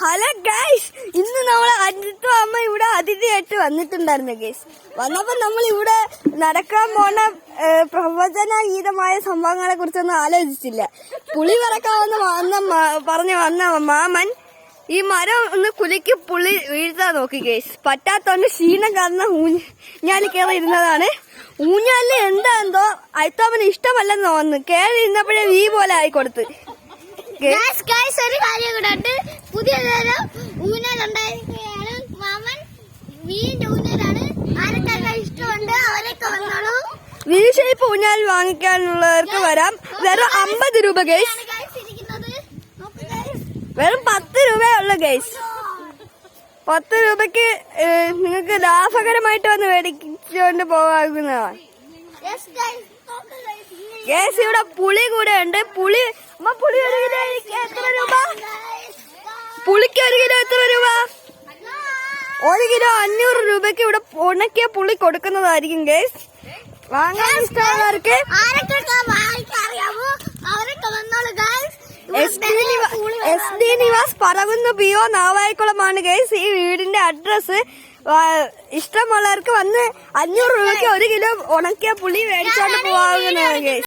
Hello guys ഇന്ന് നമ്മൾ അജിത്തും അമ്മ ഇവിടെ അതിഥിയായിട്ട് വന്നിട്ടുണ്ടായിരുന്നു ഗൈസ്. വന്നപ്പോ നമ്മൾ ഇവിടെ നടക്കാൻ പോണ പ്രവചന പ്രവചനഗീതമായ സംഭവങ്ങളെ കുറിച്ചൊന്നും ആലോചിച്ചില്ല. പുളി പറക്കാൻ വന്ന് വന്ന പറഞ്ഞു വന്ന മാമൻ ഈ മരം ഒന്ന് കുലുക്കി പുളി വീഴ്ത്താൻ നോക്കി ഗൈസ്. പറ്റാത്തോണ്ട് ക്ഷീണം കാരണം ഊഞ്ഞാലി കയറി ഇരുന്നതാണ്. ഊഞ്ഞാലിൽ എന്താ എന്തോ അയത്തോമന് ഇഷ്ടമല്ലെന്ന് തോന്നുന്നു. കയറി ഇരുന്നപ്പോഴേ വീ പോലെ ആയി കൊടുത്ത് ഗൈസ് ഗൈസ് ഒരു കാര്യം കൂടെ ഉണ്ട്. പുതിയ നേരം ഊഞ്ഞാൽ മാമൻ വീണ്ടും ഊഞ്ഞാലാണ്. ആരൊക്കെ ഇഷ്ടമുണ്ട്? അവരൊക്കെ വന്നോളൂ. വി ഷേപ്പ് ഊഞ്ഞാൽ വാങ്ങിക്കാനുള്ളവർക്ക് വരാം. വെറും അമ്പത് രൂപ ഗൈസ് വെറും പത്ത് രൂപയുള്ള ഗൈസ് പത്ത് രൂപയ്ക്ക് നിങ്ങൾക്ക് ലാഭകരമായിട്ട് വന്ന് മേടിച്ചുകൊണ്ട് പോകാവുന്നതാണ്. യെസ് ഇവിടെ പുളി കൂടെ ഉണ്ട്. പുളി അമ്മ പുളി ഒരു കിലോ എത്ര രൂപ? പുളിക്ക് ഒരു കിലോ എത്ര രൂപ? ഒരു കിലോ അഞ്ഞൂറ് രൂപയ്ക്ക് ഇവിടെ ഉണക്കിയ പുളി കൊടുക്കുന്നതായിരിക്കും ഗേസ് വാങ്ങാൻ ഇഷ്ടമുള്ളവർക്ക് ആരൊക്കെ വായിക്കാൻ അറിയാമോ അവരൊക്കെ വന്നോളൂ ഗൈസ് എസ് ഡി നിവാ- എസ് പറവുന്ന നിവാസ് പറകുന്ന പി ഒ നാവായിക്കുളമാണ് ഗൈസ് ഈ വീടിന്റെ അഡ്രസ് ഇഷ്ടമുള്ളവർക്ക് വന്ന് അഞ്ഞൂറ് രൂപയ്ക്ക് ഒരു കിലോ ഉണക്കിയ പുളി മേടിച്ചോണ്ട് പോകാവുന്നതാണ് ഗൈസ്